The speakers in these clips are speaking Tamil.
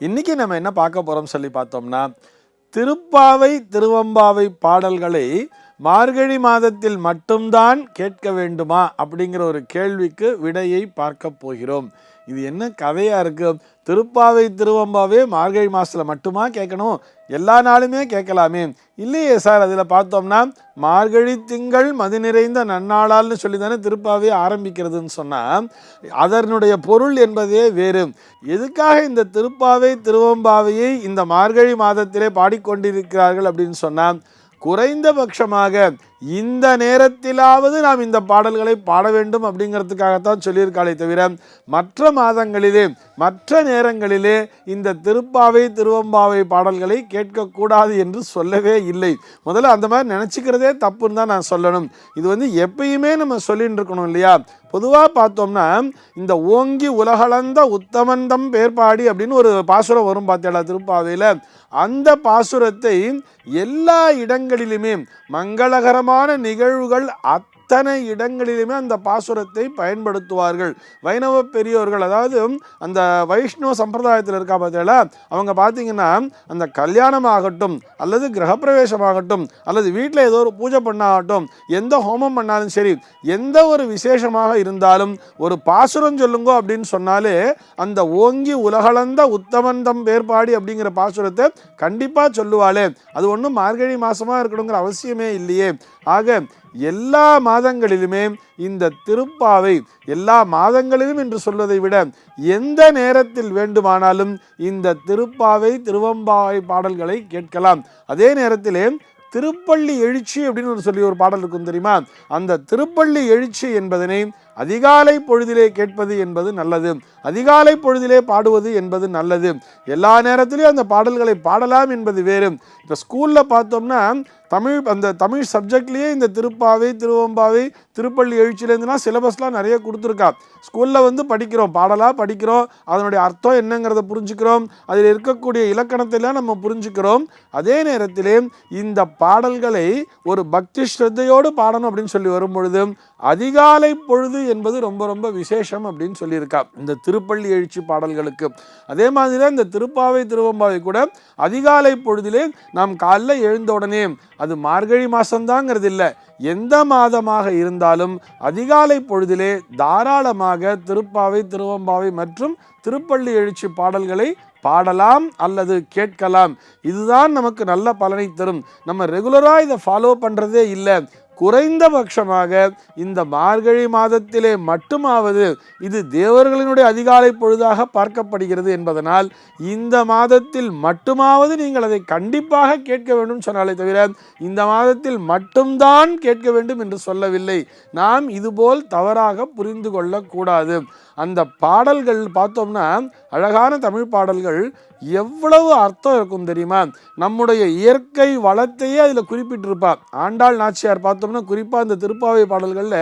இன்னைக்கு நம்ம என்ன பார்க்க போகிறோம்னு சொல்லி பார்த்தோம்னா திருப்பாவை திருவம்பாவை பாடல்களை மார்கழி மாதத்தில் மட்டும்தான் கேட்க வேண்டுமா? அப்படிங்கிற ஒரு கேள்விக்கு விடையை பார்க்க போகிறோம். இது என்ன கதையாக இருக்கு? திருப்பாவை திருவம்பாவே மார்கழி மாதத்தில் மட்டுமா கேட்கணும்? எல்லா நாளுமே கேட்கலாமே. இல்லையே சார் அதில் பார்த்தோம்னா மார்கழி திங்கள் மது நிறைந்த நன்னாளால்னு சொல்லி தானே திருப்பாவே ஆரம்பிக்கிறதுன்னு சொன்னால் அதனுடைய பொருள் என்பதே வேறு. எதுக்காக இந்த திருப்பாவை திருவம்பாவையை இந்த மார்கழி மாதத்திலே பாடிக்கொண்டிருக்கிறார்கள் அப்படின்னு சொன்னால் குறைந்தபட்சமாக இந்த நேரத்திலாவது நாம் இந்த பாடல்களை பாட வேண்டும் அப்படிங்கிறதுக்காகத்தான் சொல்லியிருக்காளே தவிர மற்ற மாதங்களிலே மற்ற நேரங்களிலே இந்த திருப்பாவை திருவம்பாவை பாடல்களை கேட்கக்கூடாது என்று சொல்லவே இல்லை. முதல்ல அந்த மாதிரி நினச்சிக்கிறதே தப்புன்னு தான் நான் சொல்லணும். இது வந்து எப்பயுமே நம்ம சொல்லிட்டு இருக்கணும் இல்லையா? பொதுவாக பார்த்தோம்னா இந்த ஓங்கி உலகளந்த உத்தமந்தம் பேர்பாடி அப்படின்னு ஒரு பாசுரம் வரும் பார்த்தேடா திருப்பாவையில். அந்த பாசுரத்தை எல்லா இடங்களிலுமே மங்களகரம் மங்களகரமான நிகழ்வுகள் அத் அத்தனை இடங்களிலுமே அந்த பாசுரத்தை பயன்படுத்துவார்கள். வைணவ பெரியோர்கள் அதாவது அந்த வைஷ்ணவ சம்பிரதாயத்தில் இருக்கா பார்த்தீங்களா அவங்க பார்த்தீங்கன்னா அந்த கல்யாணம் ஆகட்டும் அல்லது கிரகப்பிரவேசம் ஆகட்டும் அல்லது வீட்டில் ஏதோ ஒரு பூஜை பண்ணாகட்டும் எந்த ஹோமம் பண்ணாலும் சரி எந்த ஒரு விசேஷமாக இருந்தாலும் ஒரு பாசுரம் சொல்லுங்க அப்படின்னு சொன்னாலே அந்த ஓங்கி உலகளந்த உத்தமந்தம் வேறுபாடி அப்படிங்கிற பாசுரத்தை கண்டிப்பாக சொல்லுவாளே. அது ஒன்றும் மார்கழி மாதமாக இருக்கணுங்கிற அவசியமே இல்லையே. ஆக எல்லா மாதங்களிலுமே இந்த திருப்பாவை எல்லா மாதங்களிலும் என்று சொல்வதை விட எந்த நேரத்தில் வேண்டுமானாலும் இந்த திருப்பாவை திருவம்பாவை பாடல்களை கேட்கலாம். அதே நேரத்திலே திருப்பள்ளி எழுச்சி அப்படின்னு ஒரு சொல்லி ஒரு பாடல் இருக்கும் தெரியுமா? அந்த திருப்பள்ளி எழுச்சி என்பதனை அதிகாலை பொழுதிலே கேட்பது என்பது நல்லது. அதிகாலை பொழுதிலே பாடுவது என்பது நல்லது. எல்லா நேரத்திலையும் அந்த பாடல்களை பாடலாம் என்பது வேறு. இப்போ ஸ்கூலில் பார்த்தோம்னா தமிழ் அந்த தமிழ் சப்ஜெக்ட்லேயே இந்த திருப்பாவை திருவம்பாவை திருப்பள்ளி எழுச்சியிலேருந்துலாம் சிலபஸ்லாம் நிறைய கொடுத்துருக்கா. ஸ்கூலில் வந்து படிக்கிறோம். பாடலாக படிக்கிறோம். அதனுடைய அர்த்தம் என்னங்கிறத புரிஞ்சுக்கிறோம். அதில் இருக்கக்கூடிய இலக்கணத்தைலாம் நம்ம புரிஞ்சுக்கிறோம். அதே நேரத்திலே இந்த பாடல்களை ஒரு பக்தி ஸ்ரத்தையோடு பாடணும் அப்படின்னு சொல்லி வரும்பொழுது அதிகாலை பொழுது என்பது ரொம்ப ரொம்ப விசேஷம் அப்படின்னு சொல்லியிருக்கா. இந்த திருப்பள்ளி எழுச்சி பாடல்களுக்கு. அதே மாதிரி தான் இந்த திருப்பாவை திருவம்பாவை கூட அதிகாலை பொழுதிலே நாம் காலைல எழுந்த உடனே அது மார்கழி மாதம்தாங்கிறது இல்லை எந்த மாதமாக இருந்தாலும் அதிகாலை பொழுதிலே தாராளமாக திருப்பாவை திருவம்பாவை மற்றும் திருப்பள்ளி எழுச்சி பாடல்களை பாடலாம் அல்லது கேட்கலாம். இதுதான் நமக்கு நல்ல பலனை தரும். நம்ம ரெகுலராக இதை ஃபாலோ பண்ணுறதே இல்லை. குறைந்தபட்சமாக இந்த மார்கழி மாதத்திலே மட்டுமாவது இது தேவர்களினுடைய அதிகாலை பொழுதாக பார்க்கப்படுகிறது என்பதனால் இந்த மாதத்தில் மட்டுமாவது நீங்கள் அதை கண்டிப்பாக கேட்க வேண்டும் சொன்னாலே தவிர இந்த மாதத்தில் மட்டும்தான் கேட்க வேண்டும் என்று சொல்லவில்லை. நாம் இதுபோல் தவறாக புரிந்து கொள்ளக்கூடாது. அந்த பாடல்கள் பார்த்தோம்னா அழகான தமிழ் பாடல்கள் எவ்வளவு அர்த்தம் இருக்கும் தெரியுமா? நம்முடைய இயற்கை வளத்தையே அதில் குறிப்பிட்டிருப்பார். ஆண்டாள் நாச்சியார் பார்த்தோம் பார்த்தோம்னா குறிப்பாக இந்த திருப்பாவை பாடல்களில்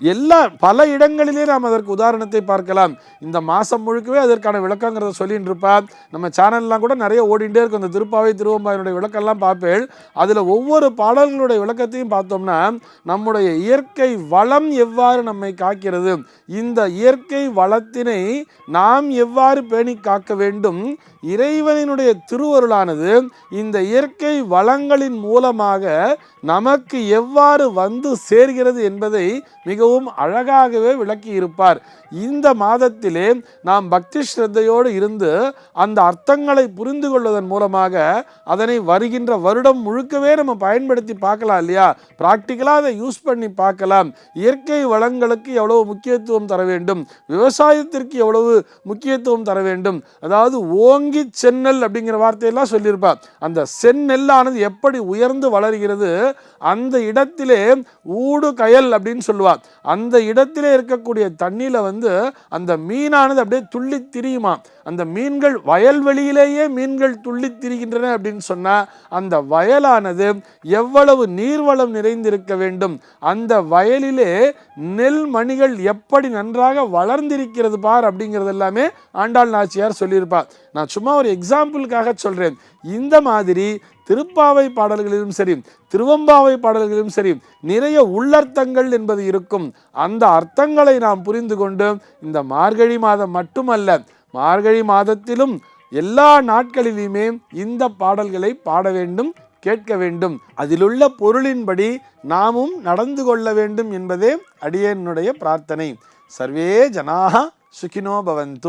எல்லா பல இடங்களிலே நாம் அதற்கு உதாரணத்தை பார்க்கலாம். இந்த மாதம் முழுக்கவே அதற்கான விளக்கங்கிறத சொல்லிட்டு இருப்பார் நம்ம சேனல்லாம் கூட நிறைய ஓடிண்டே இருக்கும். இந்த திருப்பாவை திருவம்பாயினுடைய விளக்கெல்லாம் பார்ப்பேன் அதில் ஒவ்வொரு பாடல்களுடைய விளக்கத்தையும் பார்த்தோம்னா நம்முடைய இயற்கை வளம் எவ்வாறு நம்மை காக்கிறது? இந்த இயற்கை வளத்தினை நாம் எவ்வாறு பேணி காக்க வேண்டும்? இறைவனினுடைய திருவருளானது இந்த இயற்கை வளங்களின் மூலமாக நமக்கு எவ்வாறு வந்து சேர்கிறது என்பதை மிக மிகவும் அழகாகவே விளக்கி இருப்பார் இந்த மாதத்திலே நாம் பக்தி ஸ்ரத்தையோடு இருந்து அந்த அர்த்தங்களை புரிந்து கொள்வதன் மூலமாக அதனை வருகின்ற வருடம் முழுக்கவே நம்ம பயன்படுத்தி பார்க்கலாம் இல்லையா? ப்ராக்டிக்கலாக அதை யூஸ் பண்ணி பார்க்கலாம். இயற்கை வளங்களுக்கு எவ்வளவு முக்கியத்துவம் தர வேண்டும்? விவசாயத்திற்கு எவ்வளவு முக்கியத்துவம் தர வேண்டும்? அதாவது ஓங்கி செந்நெல் அப்படிங்கிற வார்த்தையெல்லாம் சொல்லியிருப்பார் அந்த செந்நெல்லானது எப்படி உயர்ந்து வளர்கிறது? அந்த இடத்திலே ஊடு கயல் அப்படின்னு சொல்லுவார் அந்த இடத்திலே இருக்கக்கூடிய தண்ணியில் வந்து அந்த மீனானது அப்படியே துள்ளி திரியுமா அந்த மீன்கள் வயல்வெளியிலேயே மீன்கள் துள்ளி திரிகின்றன அப்படின்னு சொன்னால் அந்த வயலானது எவ்வளவு நீர்வளம் நிறைந்திருக்க வேண்டும்? அந்த வயலிலே நெல் மணிகள் எப்படி நன்றாக வளர்ந்திருக்கிறது பார் அப்படிங்கிறது எல்லாமே ஆண்டாள் நாச்சியார் சொல்லியிருப்பார். நான் சும்மா ஒரு எக்ஸாம்பிளுக்காக சொல்கிறேன் இந்த மாதிரி திருப்பாவை பாடல்களிலும் சரி திருவம்பாவை பாடல்களிலும் சரி நிறைய உள்ளர்த்தங்கள் என்பது இருக்கும். அந்த அர்த்தங்களை நாம் புரிந்து கொண்டு இந்த மார்கழி மாதம் மட்டுமல்ல மார்கழி மாதத்திலும் எல்லா நாட்களிலுமே இந்த பாடல்களை பாட வேண்டும் கேட்க வேண்டும். அதிலுள்ள பொருளின்படி நாமும் நடந்து கொள்ள வேண்டும் என்பதே அடியனுடைய பிரார்த்தனை. சர்வே ஜனாக சுகினோ பவந்து.